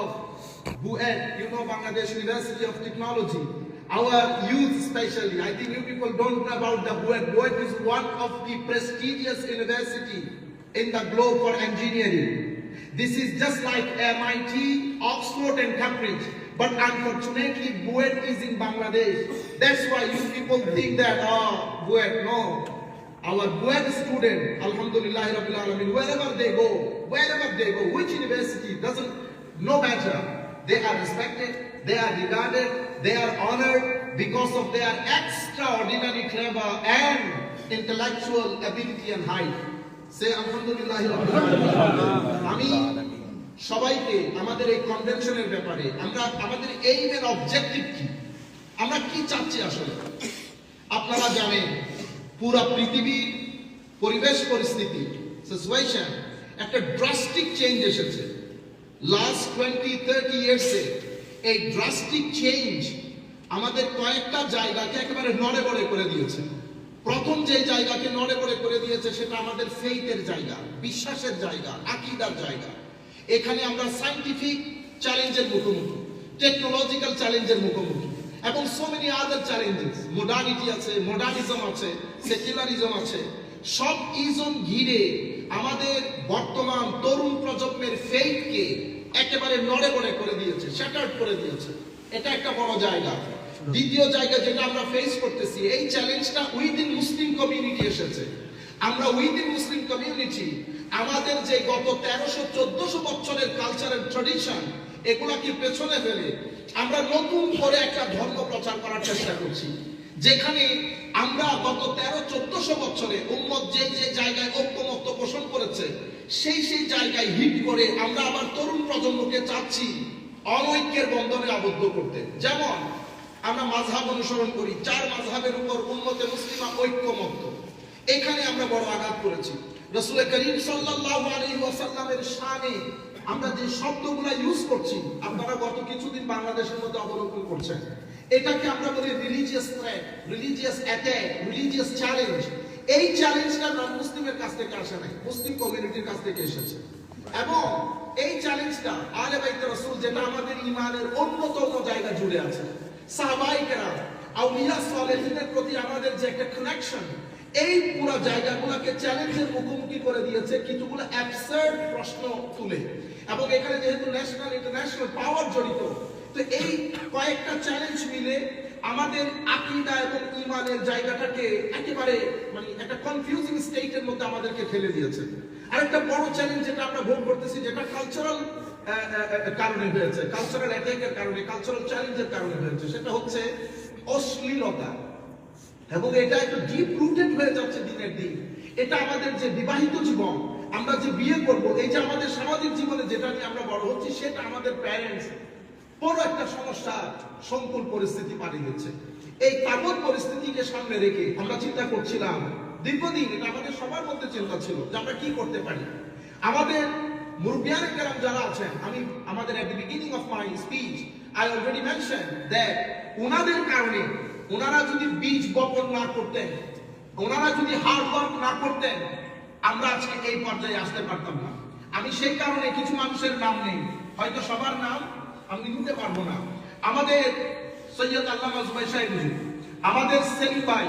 of BUET, you know Bangladesh University of Technology. Our youth especially, I think you people don't know about the BUET. BUET is one of the prestigious university in the globe for engineering. This is just like MIT, Oxford and Cambridge. But unfortunately, BUET is in Bangladesh. That's why you people think that, ah, oh, BUET, no. Our BUET student, Alhamdulillah wherever they go, wherever they go, which university, doesn't, no matter. They are respected, they are regarded, they are honored because of their extraordinary clever and intellectual ability and height. Say Alhamdulillah. আমি সবাইকে আমাদের এই কনভেনশনের ব্যাপারে আমরা আমাদের এইমের objective কি আমরা কি চাচ্ছি আসলে আপনারা জানেন পুরা পৃথিবীর পরিবেশ পরিস্থিতি সিচুয়েশন একটা ড্রাস্টিক চেঞ্জ এসেছে লাস্ট টোয়েন্টি থার্টি ইয়ার্সে এই ড্রাস্টিক চেঞ্জ আমাদের কয়েকটা জায়গাকে একেবারে নড়ে বড়ে করে দিয়েছে। প্রথম যে জায়গাকে নড়ে বড়ে করে দিয়েছে সেটা আমাদের ফেইথের জায়গা, বিশ্বাসের জায়গা, আকিদার জায়গা। এখানে আমরা সাইন্টিফিক চ্যালেঞ্জের মুখোমুখি টেকনোলজিক্যাল চ্যালেঞ্জের মুখোমুখি এবং so many other challenges modernity আছে মডার্নিজম আছে সেকুলারিজম আছে, সব ইজম ঘিরে আমাদের বর্তমান তরুণ প্রজন্মের ফেইথকে একেবারে নড়ে বড়ে করে দিয়েছে শ্যাটার্ড করে দিয়েছে। এটা একটা বড় জায়গা। দ্বিতীয় জায়গা যেটা আমরা ফেস করতেছি এই চ্যালেঞ্জটা উইদিন মুসলিম কমিউনিটি এসেছে। আমরা উইদিন মুসলিম কমিউনিটি আমাদের যে গত তেরোশো চোদ্দশো বছরের কালচারের ট্রেডিশন এগুলাকে পেছনে ফেলে আমরা নতুন করে একটা ধর্ম প্রচার করার চেষ্টা করছি। যেখানে আমরা গত তেরো, চোদ্দশো বছরে উম্মত যে যে জায়গায় ঐক্যমত্য পোষণ করেছে, সেই সেই জায়গায় হিট করে আমরা আবার তরুণ প্রজন্মকে চাচ্ছি অনৈক্যের বন্ধনে আবদ্ধ করতে। যেমন আমরা মাঝহাব অনুসরণ করি, চার মাঝহাবের উপর উন্মতে মুসলিমা ঐক্যমত্য। এখানে আমরা বড় আঘাত করেছি। রসুল করিম সাল্লাল্লাহু আলাইহি ওয়াসাল্লামের শানে আমরা যে শব্দগুলো ইউজ করছি, আপনারা গত কিছুদিন বাংলাদেশের মধ্যে অবলোকন করছেন। এটাকে আমরা বলি religious threat religious attack religious challenge এই চ্যালেঞ্জটা নন মুসলিমের কাছ থেকে আসে নাই মুসলিম কমিউনিটির কাছ থেকে এসেছে। এবং এই চ্যালেঞ্জটা আলে বাইতে রসুল, যেটা আমাদের ইমানের অন্যতম জায়গা জুড়ে আছে। সাহাবাই কেরাম আউলিয়া সালেহিনের প্রতি আমাদের যে একটা কানেকশন এই পুরো জায়গাগুলোকে চ্যালেঞ্জের মুখোমুখি করে দিয়েছে কিছুগুলো অ্যাবসার্ড প্রশ্ন তুলে। এবং এখানে যেহেতু ন্যাশনাল ইন্টারন্যাশনাল পাওয়ার জড়িত তো এই কয়েকটা চ্যালেঞ্জ মিলে আমাদের আকিদা এবং ইমানের জায়গাটাকে একেবারে মানে একটা কনফিউজিং স্টেটের মধ্যে আমাদেরকে ফেলে দিয়েছে। আরেকটা বড় চ্যালেঞ্জ যেটা আমরা ভোগ করতেছি, যেটা কালচারাল কারণে হয়েছে কালচারাল অ্যাটাকের কারণে কালচারাল চ্যালেঞ্জের কারণে হয়েছে, সেটা হচ্ছে অশ্লীলতা। এবং এটা একটু ডিপ রুটেড হয়ে যাচ্ছে দিনের দিন। এটা আমাদের যে বিবাহিত জীবন, আমরা যে বিয়ে করব, এই যে আমাদের সামাজিক জীবনে যেটা নিয়ে আমরা বড় হচ্ছি, সেটা আমাদের প্যারেন্টস বড় একটা সমস্যা সংকুল পরিস্থিতি পাড়ি দিচ্ছে। এই কাবর পরিস্থিতিকে সামনে রেখে আমরা চিন্তা করছিলাম, দীর্ঘদিন এটা আমাদের সবার মধ্যে চিন্তা ছিল যে আমরা কি করতে পারি। আমাদের মুরব্বিয়ান যারা আছেন, আমি আমাদের the beginning of my speech I already mention that ওনাদের কারণে ওনারা যদি বীজ বপন না করতেন ওনারা যদি হার্ড ওয়ার্ক না করতেন, আমরা আজকে এই পর্যায়ে আসতে পারতাম না। আমি সেই কারণে কিছু মানুষের নাম নেই। হয়তো সবার নাম আমি নিতে পারব না। আমাদের সৈয়দ আল্লামা জুবাই সাহেব আমাদের সেলিম ভাই,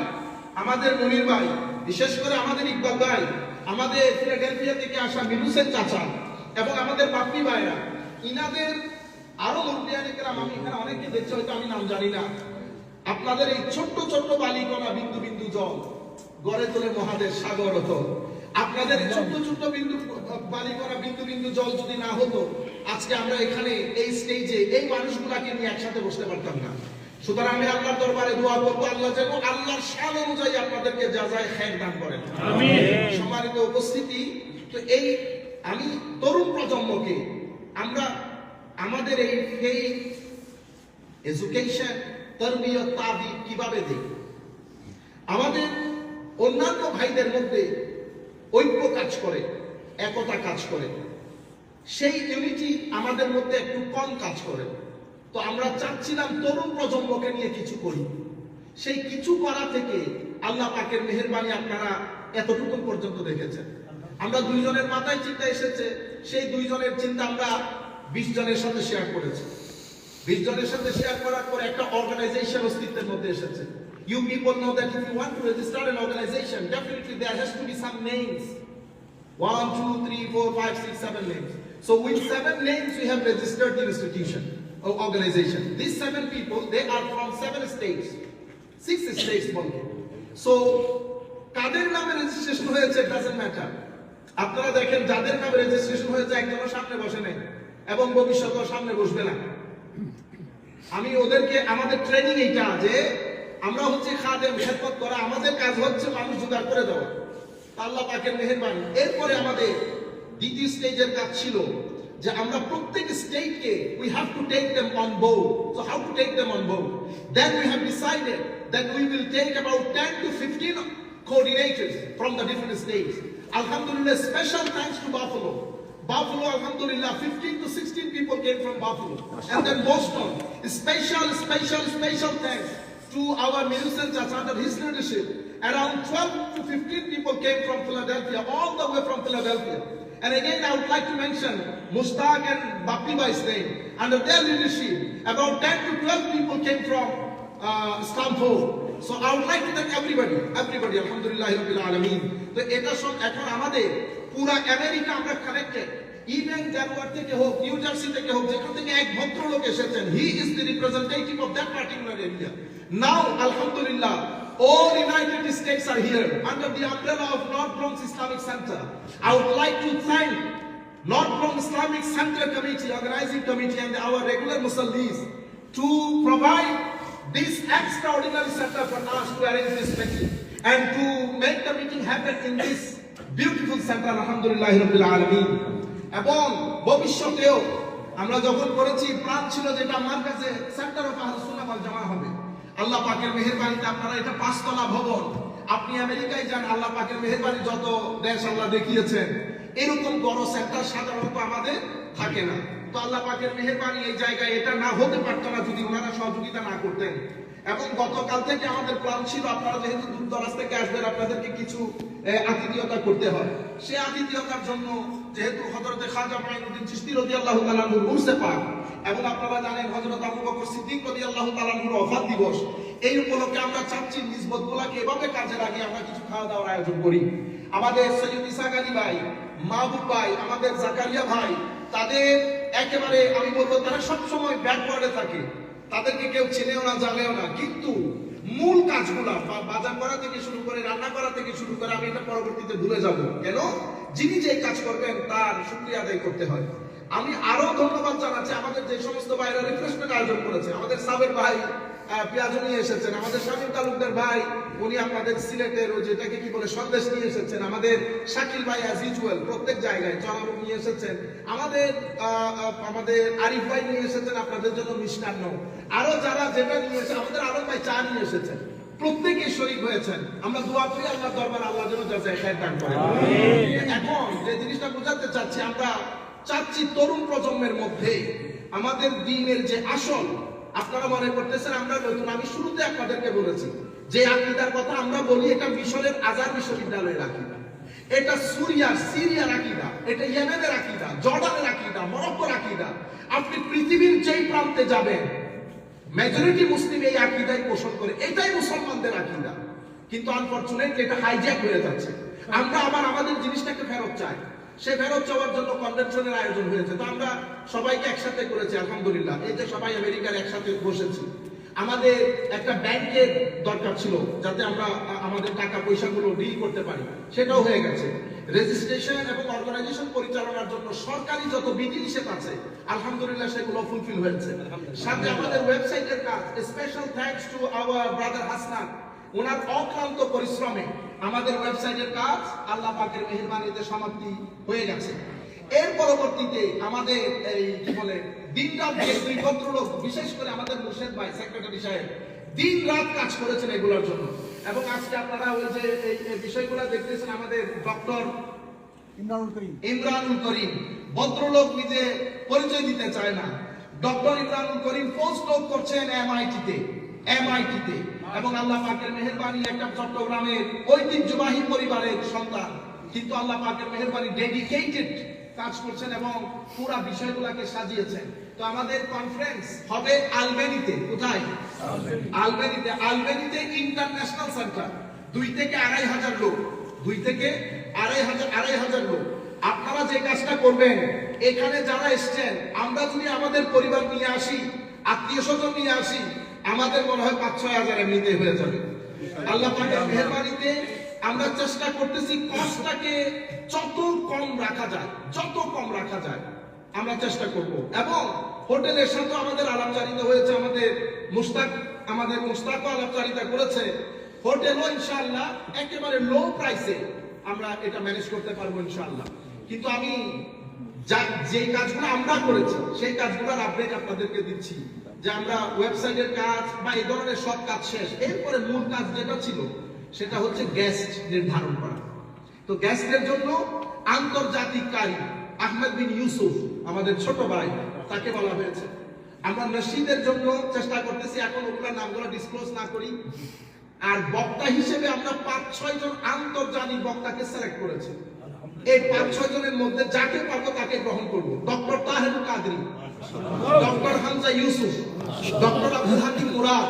আমাদের মনির ভাই, বিশেষ করে আমাদের ইকবাল ভাই, আমাদের ফিলাডেলফিয়া থেকে আসা মিনুসের চাচা এবং আমাদের বাপ্পি ভাইরা, ইনাদের আরও মুরব্বিয়ানিকেরাম আমি এখানে অনেকে দেখছি, হয়তো আমি নাম জানি না। আপনাদের এই ছোট্ট ছোট্ট বালিকণা বিন্দু বিন্দু জল গড়ে তোলে মহাদেশ সাগর হতো। আপনাদের ছোট্ট ছোট্ট বিন্দু, বালিকণা বিন্দু বিন্দু জল যদি না হতো আজকে আমরা এখানে এই স্টেজে এই মানুষগুলাকে নিয়ে একসাথে বসতে পারতাম না। সুতরাং আমি আল্লাহর দরবারে দোয়া করব আল্লাহ যেন আল্লাহর শান অনুযায়ী আপনাদেরকে যা যায় খের দান করেন। সম্মানিত উপস্থিতি তো এই আমি তরুণ প্রজন্মকে আমরা আমাদের এই ফেইথ এডুকেশন তরবিয়ত তাবিব কীভাবে দেই? আমাদের অন্যান্য ভাইদের মধ্যে ঐক্য কাজ করে একতা কাজ করে। সেই ইউনিটি আমাদের মধ্যে একটু কম কাজ করে। তো আমরা চাচ্ছিলাম তরুণ প্রজন্মকে নিয়ে কিছু করি। সেই কিছু করা থেকে আল্লাহ পাকের মেহেরবানি আপনারা এতটুকু পর্যন্ত দেখেছেন। আমরা দুইজনের মাথায় চিন্তা এসেছে, সেই দুইজনের চিন্তা আমরা বিশ জনের সাথে শেয়ার করেছি। বিশ জনের সাথে শেয়ার করার পর একটা অর্গানাইজেশন অস্তিত্বের মধ্যে এসেছে। You people know that if you want to register an organization, definitely there has to be some names one, two, three, four, five, six, seven names so with seven names, we have registered the institution or organization. These seven people, they are from seven states. Six states বলতে। So, কাদের নামে registration হয়েছে doesn't matter আপনারা দেখেন, যাদের নামে registration হয়েছে একজনের সামনে বসে নেই। এবং ভবিষ্যতেও সামনে বসবে না। আমি ওদেরকে, আমাদের ট্রেনিং এইটা যে, আমরা হচ্ছে খাদেম খেদমত করা, আমাদের কাজ হচ্ছে মানুষ জোগাড় করে দেওয়া। আল্লাহ পাকের মেহেরবানি। এরপরে আমাদের দ্বিতীয় স্টেজের কাজ ছিল যে আমরা প্রত্যেক স্টেটকে we have to take them on board so how to take them on board then we have decided that we will take about 10 to 15 coordinators from the different states alhamdulillah special thanks to buffalo Buffalo, Alhamdulillah, 15 to 16 people came from Buffalo. And then Boston, special, special, special thanks to our Minister Chacha under his leadership. Around 12 to 15 people came from Philadelphia, all the way from Philadelphia. And again, I would like to mention Mustaq and Bapi Bai's name. Under their leadership, about 10 to 12 people came from uh, Stamford. So I would like to thank everybody, everybody, Alhamdulillah, Rabbil Alameen. এটা সব এখন আমাদের পুরা America আমরা connected even জানুয়ার থেকে হোক new jersey থেকে হোক যেখান থেকে এক ভদ্রলোক এসেছেন he is the representative of that particular area now আলহামদুলিল্লাহ All United States are here under the umbrella of North Bronx Islamic Center. I would like to thank North Bronx Islamic Center Committee, Organizing Committee, and our regular Musallis to provide this extraordinary center for us to arrange this meeting and to make the meeting happen in this beautiful center, Alhamdulillah Rabbil Alameen. এবং ভবিষ্যতেও আমরা যখন করেছি প্রাণ ছিল যেটা আমার কাছে সেন্টার অফ ওয়াল জামাআহ হবে আল্লাহ পাকের মেহেরবানিতে আপনারা এটা পাঁচতলা ভবন। আপনি আমেরিকায় যান, আল্লাহ পাকের মেহেরবানি যত দেশ আল্লাহ দেখিয়েছেন। এরকম বড় সেন্টার সাধারণত আমাদের থাকে না। তো আল্লাহ পাকের মেহেরবানি এই জায়গায় এটা না হতে পারতো না যদি ওনারা সহযোগিতা না করতেন। এবং গতকাল থেকে আমাদের প্ল্যান ছিল, আপনারা যেহেতু দূর দরাজ থেকে আসবেন, আপনাদেরকে কিছু আতিথিয়তা করতে হয়। সে আতিথিয়তার জন্য যেহেতু হযরতে খাজা মাইনুদ্দিন চিশতি রাদিয়াল্লাহু তাআলা নূর উরসে পাক, এবং আপনারা জানেন হযরত আবু বকর সিদ্দিক রাদিয়াল্লাহু তাআলা নূর ওফাত দিবস। এই উপলক্ষে আমরা চাচ্ছি নিসবতগুলোকে এভাবে কাজে লাগিয়ে আমরা কিছু খাওয়া দাওয়ার আয়োজন করি। আমাদের সৈয়দ ইসাক আলী ভাই, মাহবুব ভাই, আমাদের জাকারিয়া ভাই, তাদের একেবারে, আমি বলব তারা সবসময় ব্যাকওয়ার্ডে থাকে। তাদেরকে কেউ চেনেও না, জানেও না। কিন্তু মূল কাজগুলো বাজার করা থেকে শুরু করে, রান্না করা থেকে শুরু করে আমি এটা পরবর্তীতে ভুলে যাব। কেন? যিনি যে কাজ করবেন তার শুক্রিয়া আদায় করতে হয়। আমি আরও ধন্যবাদ জানাচ্ছি। আমাদের যে সমস্ত ভাইরা রিফ্রেশমেন্ট আয়োজন করেছে, আমাদের সাবের ভাই পেঁয়াজ নিয়ে এসেছেন। আমাদের শামীম তালুকদার ভাই উনি আপনাদের সিলেটের ওই যেটাকে কি বলে সন্দেশ নিয়ে এসেছেন। আমাদের শাকিল ভাই অ্যাজ ইউজুয়াল প্রত্যেক জায়গায় জনাব নিয়ে এসেছেন। আমাদের আমাদের আরিফ ভাই নিয়ে এসেছেন আপনাদের জন্য মিষ্টান্ন। আরও যারা যেটা নিয়ে এসেছে আমাদের আরও ভাই চা নিয়ে এসেছেন। প্রত্যেকে শরীক হয়েছেন। আমরা দোয়া করি আল্লাহ দরবার আল্লাহ যেন যাচাই খায় দান করেন এখন যে জিনিসটা বোঝাতে চাচ্ছি আমরা চাচ্ছি তরুণ প্রজন্মের মধ্যে আমাদের দিনের যে আসল আপনারা মনে করতেছেন আমরা নতুন, আমি শুরুতে আপনাদেরকে বলেছি, যে আকিদার কথা আমরা বলি, এটা মিশরের আজার বিশ্ববিদ্যালয়ের আকিদা। এটা সুরিয়া সিরিয়ার আকিদা, এটা ইয়েমেনের আকিদা, জর্ডানের আকিদা, মরক্কোর আকিদা। আপনি পৃথিবীর যেই প্রান্তে যাবেন মেজরিটি মুসলিম এই আকিদাই পোষণ করে, এটাই মুসলমানদের আকিদা। কিন্তু আনফরচুনেটলি এটা হাইজ্যাক হয়ে যাচ্ছে। আমরা আবার আমাদের জিনিসটাকে ফেরত চাই। সে ফেরত চাওয়ার জন্য কনভেনশনের আয়োজন হয়েছে। তো আমরা সবাইকে একসাথে করেছি আলহামদুলিল্লাহ। এই যে সবাই আমেরিকার একসাথে বসেছি। আমাদের একটা ব্যাংকের দরকার ছিল যাতে আমরা আমাদের টাকা পয়সাগুলো ডিল করতে পারি। সেটাও হয়ে গেছে। রেজিস্ট্রেশন এবং অর্গানাইজেশন পরিচালনার জন্য সরকারি যত বিধিনিষেধ আছে আলহামদুলিল্লাহ সেগুলো ফুলফিল হয়েছে। সাথে আমাদের ওয়েবসাইটের কাজ special thanks to our brother Hasnan ওনার অক্লান্ত পরিশ্রমে আমাদের ওয়েবসাইটের কাজ আল্লাহ পাকের মেহরবানিতে সমাপ্তি হয়ে গেছে। এর পরবর্তীতে আমাদের এই কি বলে দিন রাত যে দুই ভদ্রলোক বিশেষ করে আমাদের মুর্শেদ ভাই সেক্রেটারি সাহেব দিন রাত কাজ করেছেন এগুলোর জন্য। এবং আজকে আপনারা ওই যে এই বিষয়গুলো দেখতেছেন আমাদের ডক্টর ইমরানুল করিম। ইমরানুল করিম। ভদ্রলোক নিজে পরিচয় দিতে চায় না। ডক্টর ইমরানুল করিম পোস্ট করছেন এমআইটিতে এমআইটিতে এবং আল্লাহ পাকের মেহেরবানি একটা চট্টগ্রামের ঐতিহ্যবাহী পরিবারের সন্তান। কিন্তু আল্লাহ পাকের মেহেরবানি ডেডিকেটেড কাজ করছেন এবং পুরা বিষয়গুলোকে সাজিয়েছেন। তো আমাদের কনফারেন্স হবে আলবেনিতে। কোথায়? আলবেনিতে। আলবেনিতে ইন্টারন্যাশনাল সেন্টার দুই থেকে আড়াই হাজার লোক। দুই থেকে আড়াই হাজার আড়াই হাজার লোক। আপনারা যে কাজটা করবেন, এখানে যারা এসছেন, আমরা যদি আমাদের পরিবার নিয়ে আসি, আত্মীয় স্বজন নিয়ে আসি আমাদের মনে হয় পাঁচ, ছয় হাজার এমনিতে হয়ে যাবে। আল্লাহ পাকের মেহরবানিতে আমরা চেষ্টা করতেছি কষ্টটাকে যত কম রাখা যায়, যত কম রাখা যায়, আমরা চেষ্টা করব। এবং হোটেলের সাথে আমাদের আলাপচারিতা হয়েছে, আমাদের মুস্তাক আমাদের মুস্তাকও আলাপচারিতা করেছে। হোটেলও ইনশাআল্লাহ একেবারে লো প্রাইসে আমরা এটা ম্যানেজ করতে পারব ইনশাআল্লাহ। কিন্তু আমি যা যে কাজগুলো আমরা করেছি, সেই কাজগুলোর আপডেট আপনাদেরকে দিচ্ছি। যে আমরা ওয়েবসাইটের কাজ বা এই ধরনের সব কাজ শেষ। এরপরে মূল কাজ যেটা ছিল, সেটা হচ্ছে গেস্ট নির্ধারণ করা। তো গেস্টের জন্য আন্তর্জাতিক কারি আহমেদ বিন ইউসুফ, আমাদের ছোট ভাই, তাকে বলা হয়েছে। আমরা মসজিদের জন্য চেষ্টা করতেছি, এখন ওগুলোর নামগুলো ডিসক্লোজ না করি। আর বক্তা হিসেবে আমরা পাঁচ, ছয় জন আন্তর্জাতিক বক্তাকে সিলেক্ট করেছি। এই পাঁচ, ছয় জনের মধ্যে যাকে পারব তাকে গ্রহণ করব। Doctor Taher Qadri doctor Yusuf doctor Abdul Hakim Murad.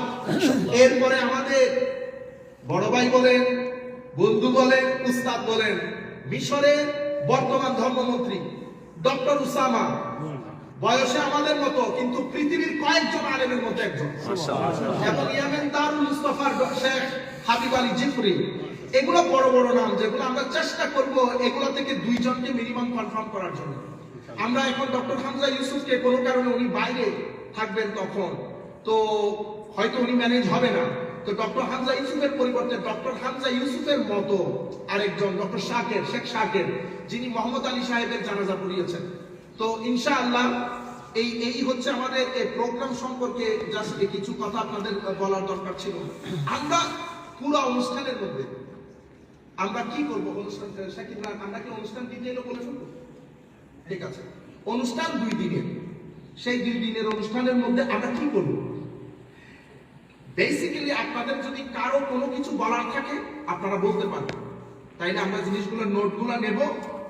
এরপরে আমাদের বড় ভাই বলেন বন্ধু বলেন উস্তাদ বলেন মিশরের বর্তমান ধর্মমন্ত্রী ডক্টর উসামা। বয়সে আমাদের মতো কিন্তু পৃথিবীর কয়েকজন আলেমের মধ্যে একজন। এবং ইয়ামেন দারুল মুস্তফার শেখ হাবিব আলী জিফরি। এগুলো বড় বড় নাম যেগুলো আমরা চেষ্টা করব এগুলো থেকে দুইজনকে মিনিমাম কনফার্ম করার জন্য। আমরা এখন ডক্টর হামজা ইউসুফকে কোনো কারণে উনি বাইরে থাকবেন তখন। তো হয়তো উনি ম্যানেজ হবে না। তো ডক্টর হামজা ইউসুফের পরিবর্তে ডক্টর হামজা ইউসুফের মতো আরেকজন ডক্টর শাকের শেখ শাকের যিনি মোহাম্মদ আলী সাহেবের জানাজা পড়িয়েছেন। তো ইনশাআল্লাহ এই এই হচ্ছে আমাদের এই প্রোগ্রাম সম্পর্কে জাস্ট কিছু কথা আপনাদের বলার দরকার ছিল। আমরা পুরো অনুষ্ঠানের মধ্যে আমরা কি করব অনুষ্ঠান ভাই, আমরা কি অনুষ্ঠান ডিটেইলও বলে ফেলব ঠিক আছে। অনুষ্ঠান দুই দিনের। সেই দুই দিনের অনুষ্ঠানের মধ্যে আমরা কি করব? বেসিক্যালি আপনাদের যদি কারও কোনো কিছু বলার থাকে, আপনারা বলতে পারবেন। তাইলে আমরা জিনিসগুলো নোটগুলো নেব।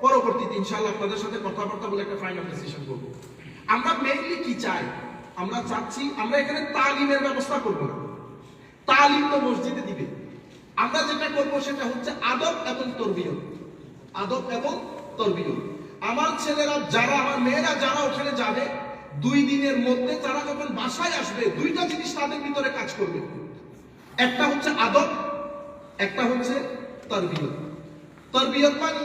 পরবর্তীতে ইনশাআল্লাহ আপনাদের সাথে কথাবার্তা বলে একটা ফাইনাল ডিসিশন করব। আমরা মেইনলি কি চাই? আমরা চাচ্ছি, আমরা এখানে তালিমের ব্যবস্থা করব না। তালিম তো মসজিদে দিবে। আমরা যেটা করব সেটা হচ্ছে আদব এবং তরবিয়ত। আদব এবং তরবিয়ত। আমার ছেলেরা, যারা, আমার মেয়েরা যারা ওখানে যাবে দুই দিনের মধ্যে তারা যখন বাসায় আসবে, দুইটা জিনিস তাদের ভিতরে কাজ করবে। একটা হচ্ছে আদব, একটা হচ্ছে তরবিয়ত। তরবিয়ত মানে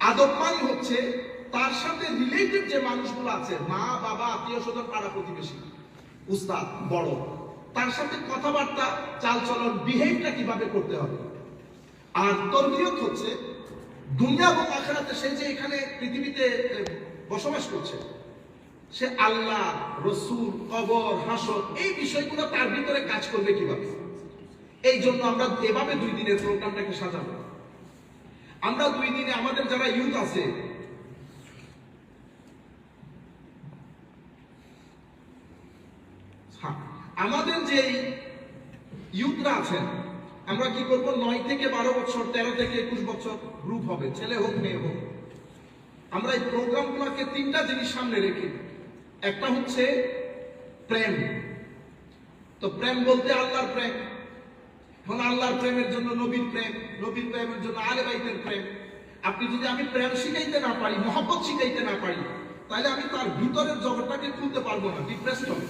আদব মানে হচ্ছে তার সাথে রিলেটেড যে মানুষগুলো আছে, মা, বাবা, আত্মীয় স্বজন, পাড়া প্রতিবেশী, উস্তাদ, বড়, তার সাথে কথাবার্তা, চালচলন বিহেভটা কীভাবে করতে হবে? আর তরবিয়ত হচ্ছে, দুনিয়া এবং আখেরাতে সে যে এখানে পৃথিবীতে বসবাস করছে সে আল্লাহ রসুল কবর হাসর এই বিষয়গুলো তার ভিতরে কাজ করবে কীভাবে? এই জন্য আমরা এভাবে দুই দিনের প্রোগ্রামটাকে সাজাবো। আমরা দুই দিনে আমাদের যারা ইউথ আছে হ্যাঁ, আমাদের যে ইউথরা আছেন আমরা কি করব? নয় থেকে বারো বছর তেরো থেকে একুশ বছর গ্রুপ হবে ছেলে হোক মেয়ে হোক। আমরা এই প্রোগ্রামগুলোকে তিনটা জিনিস সামনে রেখে একটা হচ্ছে প্রেম। তো প্রেম বলতে আল্লাহর প্রেম। এখন আল্লাহর প্রেমের জন্য নবীর প্রেম, নবীর প্রেমের জন্য আলে বাইতের প্রেম। আপনি যদি আমি প্রেম শিখাইতে না পারি, মহব্বত শিখাইতে না পারি, তাহলে আমি তার ভিতরের জগৎটাকে খুলতে পারব না ডিপ্রেসড হবে।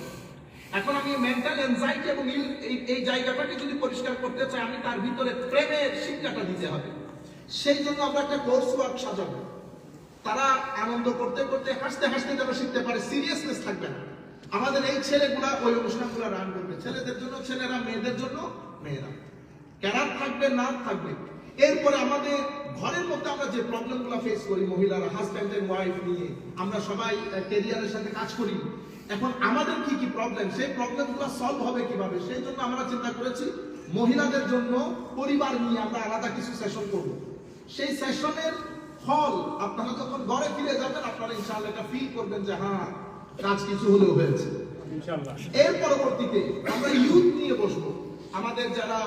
এখন আমি মেন্টাল এনজাইটি এবং এই- এই জায়গাটাকে যদি পরিষ্কার করতে চাই, আমি তার ভিতরে প্রেমের শিক্ষাটা দিতে হবে। সেই জন্য আমরা একটা কোর্স ওয়ার্ক সাজাবো। তারা আনন্দ করতে করতে, হাসতে হাসতে যেন শিখতে পারে সিরিয়াসনেস থাকবে না। আমাদের এই ছেলেগুলা ওই অনুষ্ঠানগুলো রান করবে। ছেলেদের জন্য, ছেলেরা, মেয়েদের জন্য, মেয়েরা। ক্যারার থাকবে না থাকবে। এরপরে আমাদের ঘরের মধ্যে আমরা যে প্রবলেমগুলো ফেস করি, মহিলারা হাজব্যান্ড এন্ড ওয়াইফ নিয়ে, আমরা সবাই ক্যারিয়ারের সাথে কাজ করি। এখন আমাদের কি কি প্রবলেম সেই প্রবলেমগুলো সলভ হবে কীভাবে? সেই জন্য আমরা চিন্তা করেছি, মহিলাদের জন্য পরিবার নিয়ে আমরা আলাদা কিছু সেশন করব। সেই সেশনের ফল আপনারা যখন ঘরে ফিরে যাবেন আপনারা ইনশাআল্লাহ এটা ফিল করবেন যে হ্যাঁ কাজ কিছু হলেও হয়েছে। এর পরবর্তীতে আমরা ইউথ নিয়ে বসবো। আমাদের যারা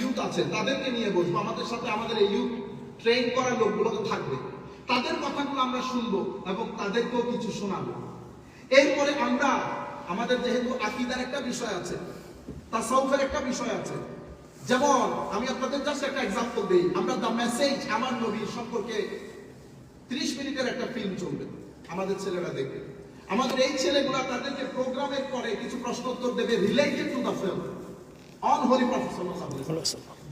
ইউথ আছে তাদেরকে নিয়ে বসবো। আমাদের সাথে আমাদের এই ইউথ ট্রেন করা লোকগুলো থাকবে। তাদের কথাগুলো আমরা শুনব এবং তাদেরকেও কিছু শোনাবো। এরপরে আমরা আমাদের যেহেতু আকিদার একটা বিষয় আছে তাসাউফের একটা বিষয় আছে যেমন আমি আপনাদের জাস্ট একটা এক্সাম্পল দিই। আমরা দ্য মেসেজ আমার নবীর সম্পর্কে 30 মিনিটের একটা ফিল্ম চলবে। আমাদের ছেলেরা দেখবে। আমাদের এই ছেলেগুলা তাদেরকে প্রোগ্রামের পরে কিছু প্রশ্ন উত্তর দেবে related to the film on holy professor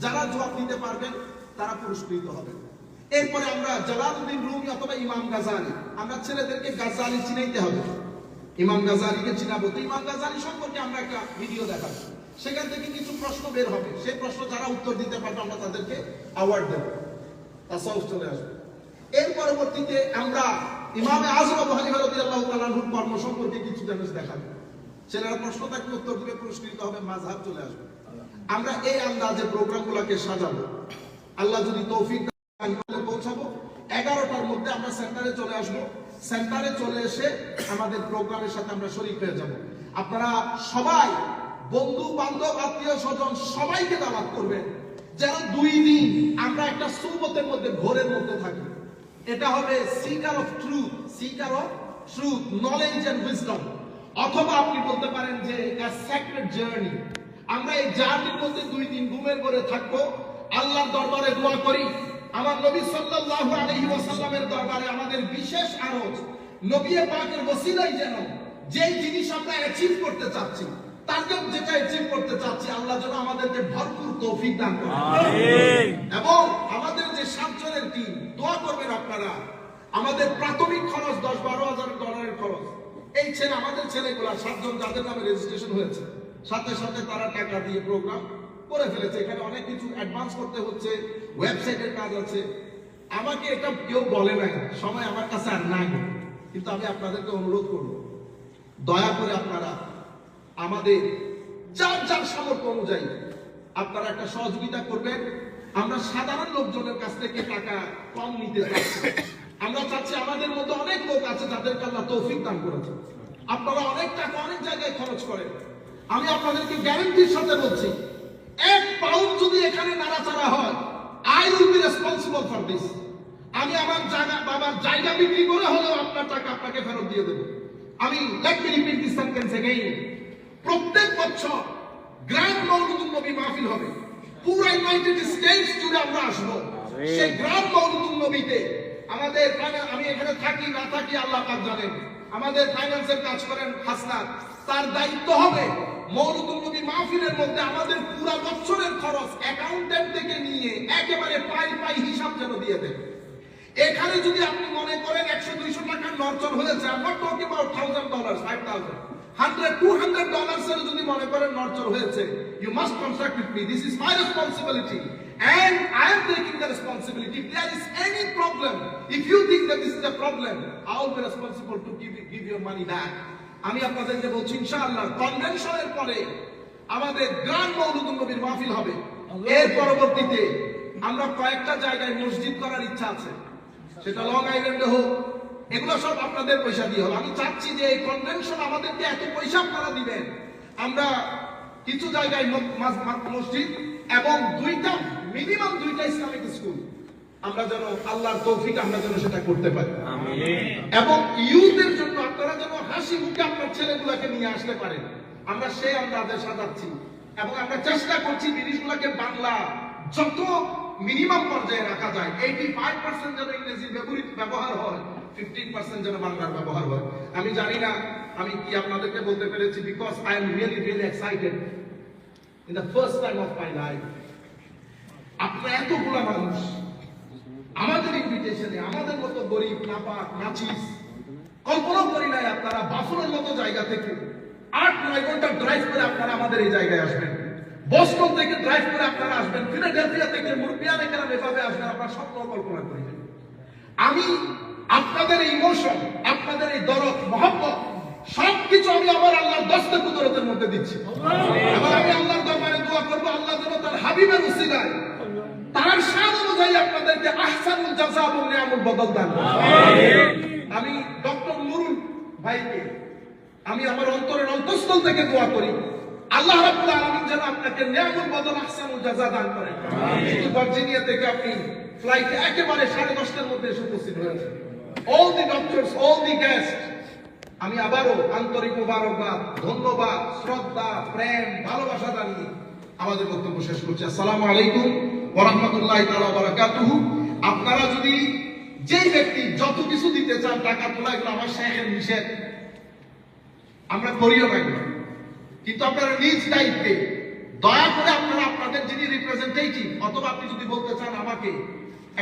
যারা জবাব দিতে পারবেন তারা পুরস্কৃত হবে এরপরে আমরা জালালউদ্দিন রুমি অথবা ইমাম গাজালি। আমরা ছেলেদেরকে গাজালি চিনাইতে হবে। ইমাম গাজালিকে চিনাবো। তো ইমাম গাজালি সম্পর্কে আমরা একটা ভিডিও দেখাবো। সেখান থেকে কিছু প্রশ্ন বের হবে। সেই প্রশ্ন যারা উত্তর দিতে পারবে আমরা তাদেরকে অ্যাওয়ার্ড দেবো। তাসাউফ চলে আসবে। এর পরবর্তীতে আমরা ইমামে আজম আবু হানিফা রাদিয়াল্লাহু কর্ম সম্পর্কে কিছু জিনিস দেখাবো। ছেলেরা প্রশ্ন থাকলে উত্তর দিবে পুরস্কৃত হবে, মাযহাব চলে আসবে। আমরা এই আন্দাজে প্রোগ্রাম প্রোগ্রামগুলোকে সাজাবো। আল্লাহ যদি তৌফিক পৌঁছাবো। এগারোটার মধ্যে আমরা সেন্টারে চলে আসব। সেন্টারে চলে এসে আমাদের প্রোগ্রামের সাথে আমরা শরীক হয়ে যাব। আপনারা সবাই, বন্ধু, বান্ধব, আত্মীয়, স্বজন, সবাইকে দাওয়াত করবেন। যেন দুই দিন আমরা একটা সুবতের মধ্যে, ঘোরের মধ্যে থাকি। এটা হবে seeker of truth seeker of truth knowledge and wisdom অথবা আপনি বলতে পারেন যে স্যাক্রেড জার্নি আমরা এই জার্নির মধ্যে দুই দিন ঘুমের ঘরে থাকব আল্লাহর দরবারে দোয়া করি। আমার নবী সাল্লাল্লাহু আলাইহি ওয়াসাল্লামের দরবারে আমাদের বিশেষ আরজ নবী পাকের ওসিলাই যেন যেই জিনিস আমরা অ্যাচিভ করতে চাচ্ছি টার্গেট যেটা অ্যাচিভ করতে চাচ্ছি আল্লাহ যেন আমাদেরকে ভরপুর তৌফিক দান করেন। এবং সাতজনের টিম দোয়া করবেন আপনারা। আমাদের প্রাথমিক খরচ দশ বারো হাজার ডলারের খরচ। এই ছেলে, আমাদের ছেলেগুলা সাতজন, যাদের নামে রেজিস্ট্রেশন হয়েছে। সাথে সাথে তারা টাকা দিয়ে প্রোগ্রাম করে ফেলেছে। এখানে অনেক কিছু অ্যাডভান্স করতে হচ্ছে ওয়েবসাইটের কাজ আছে। আমাকে এটা কেউ বলে নাই, সময় আমার কাছে আর নাই। কিন্তু আমি আপনাদেরকে অনুরোধ করব, দয়া করে আপনারা আমাদের যার যার সামর্থ্য অনুযায়ী আপনারা একটা সহযোগিতা করবেন। আমরা সাধারণ লোকজনের কাছ থেকে টাকা কম নিতে চাচ্ছি। আমরা চাচ্ছি আমাদের মতো অনেক লোক আছে যাদেরকে আল্লাহ তৌফিক দান করেছে আপনারা অনেক টাকা অনেক জায়গায় খরচ করেন। আমি আপনাদেরকে গ্যারান্টির সাথে বলছি, এক পাউন্ড যদি এখানে নাড়াচাড়া হয় I will be responsible for this আমি আমার জায়গা, বাবার জায়গা বিক্রি করে হলেও আপনার টাকা আপনাকে ফেরত দিয়ে দেবো। আমি let me repeat this sentence again প্রত্যেক বছর গ্র্যান্ড মৌলুদুল নবী মাহফিল হবে। পুরো ইউনাইটেড স্টেটস জুড়ে আমরা আসব। সেই গ্র্যান্ড মৌলুদুল নবীতে আমাদের আমি এখানে থাকি না থাকি আল্লাহ পাক জানেন। আমাদের ফাইন্যান্সের কাজ করেন হাসনাত। তার দায়িত্ব হবে মৌলুদুল নবী মাহফিলের মধ্যে আমাদের পুরো বছরের খরচ অ্যাকাউন্টেন্ট থেকে নিয়ে একেবারে পাই পাই হিসাব যেন দিয়ে দেবে এখানে যদি আপনি মনে করেন একশো দুইশো টাকার নর্চন হয়েছে আমার talking about thousand dollar five thousand hundred two hundred dollars এর যদি মনে করেন নর্চন হয়েছে you must construct with me this is my responsibility and I am taking the responsibility. If there is any problem, if you think that this is a problem, I will be responsible to give, give your money back. আমি আপনাদেরকে বলছি ইনশাআল্লাহ কনভেনশনের পরে আমাদের grand মৌলুদুল নবীর মাহফিল হবে। এর পরবর্তীতে আমরা কয়েকটা জায়গায় মসজিদ করার ইচ্ছা আছে। সেটা লং আইল্যান্ডে হোক এগুলো সব আপনাদের পয়সা দিয়ে হবে আমি চাচ্ছি যে এই কনভেনশন আমাদেরকে এত পয়সা আপনারা দিবেন। আমরা কিছু জায়গায় মসজিদ এবং দুইটা মিনিমাম দুইটা ইসলামিক স্কুল আমরা যেন আল্লাহর তৌফিক আমরা যেন সেটা করতে পারি। এবং ইউথের জন্য আপনারা যেন হাসি মুখে আপনার ছেলেগুলোকে নিয়ে আসতে পারেন। আমরা সে আন্দাজে সাজাচ্ছি। এবং আমরা চেষ্টা করছি জিনিসগুলোকে বাংলা যত মিনিমাম পর্যায়ে রাখা যায় এইটি ফাইভ পার্সেন্ট যেন ইংরেজি ব্যবহৃত ব্যবহার হয়। ফিফটিন পার্সেন্ট যেন বাংলার ব্যবহার হয়। আমি জানি না, আমি কি আপনাদেরকে বলতে পেরেছি because I am really really excited in the first time of my life আপনারা এতগুলা মানুষ, আমাদের ইনভিটেশনে আমাদের মতো গরিব, নাপাক, নাচিস কল্পনা করি নাই আপনারা বাফনের মতো জায়গা থেকে। আট, নয় ঘণ্টা ড্রাইভ করে আপনারা আমাদের এই জায়গায় আসবেন। বস্টন থেকে ড্রাইভ করে আপনারা আসবেন। ফিলাডেলফিয়া থেকে মুরবিয়ান এখানে এভাবে আসবেন, আপনারা স্বপ্ন কল্পনা করি নাই। আমি আপনাদের এই ইমোশন আপনাদের এই দরদ মহব্বত সবকিছু আমি আমার আল্লাহর দস্তে কুদরতের মধ্যে দিচ্ছি। এবং আমি আল্লাহর দরবারে দোয়া করব আল্লাহ যেন তার হাবিবের উসিলায় তার স্বাদ অনুযায়ী আপনাদেরকে আহসানুল জাযা এবং নিয়ামুল বদল দান আমি ডক্টর নুরুল ভাইকে আমি আমার অন্তরের অন্তঃস্থল থেকে দোয়া করি আল্লাহ রাব্বুল আলামিন যেন আপনাকে নিয়ামুল বদল আহসানুল জাযা দান করেন। কিন্তু ভার্জিনিয়া থেকে আপনি ফ্লাইটে একেবারে সাড়ে দশটার মধ্যে এসে উপস্থিত হয়েছে all the doctors all the guest আমি আবারও আন্তরিক মোবারকবাদ, ধন্যবাদ, শ্রদ্ধা, প্রেম, ভালোবাসা জানিয়ে আমাদের বক্তব্য শেষ করছি। আসসালামু আলাইকুম ওরহমতুল্লাহ তালা বারাকাতুহু। আপনারা যদি যেই ব্যক্তি যত কিছু দিতে চান, টাকা তোলা, এগুলো আমার শেখের নিষেধ। আমরা করিও না। কিন্তু আপনারা নিজ দায়িত্বে দয়া করে আপনারা আপনাদের যিনি রিপ্রেজেন্টেটিভ অথবা আপনি যদি বলতে চান আমাকে,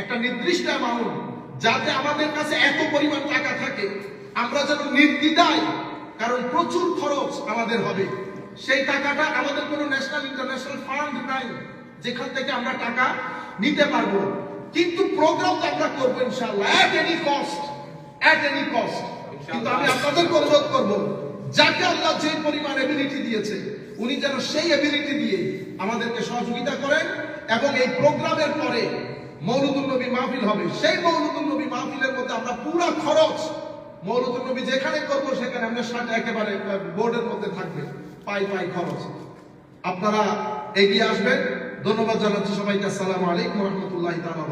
একটা নির্দিষ্ট অ্যামাউন্ট যাতে আমাদের কাছে এত পরিমাণ টাকা থাকে আমরা যেন নির্দ্বিধায় কারণ প্রচুর খরচ আমাদের হবে। সেই টাকাটা আমাদের কোনো ন্যাশনাল ইন্টারন্যাশনাল ফান্ড নাই যেখান থেকে আমরা টাকা নিতে পারব। কিন্তু প্রোগ্রাম তো আমরা করব ইনশাআল্লাহ at any cost at any cost কিন্তু আমি আপনাদেরকে অনুরোধ করব যাকে আল্লাহ যে পরিমাণ এবিলিটি দিয়েছে উনি যেন সেই এবিলিটি দিয়ে আমাদেরকে সহযোগিতা করেন এবং এই প্রোগ্রামের পরে মৌলুদুল নবী মাহফিল হবে। সেই মৌলুদুল নবী মাহফিলের মধ্যে আমরা পুরো খরচ মৌলুদুল নবী যেখানে করব সেখানে আমরা সাথে একেবারে বোর্ডের মধ্যে থাকবে, পাই পাই খরচ। আপনারা এগিয়ে আসবেন। ধন্যবাদ জানাচ্ছি সবাইকে। আসসালামু আলাইকুম রহমতুল্লাহ তালা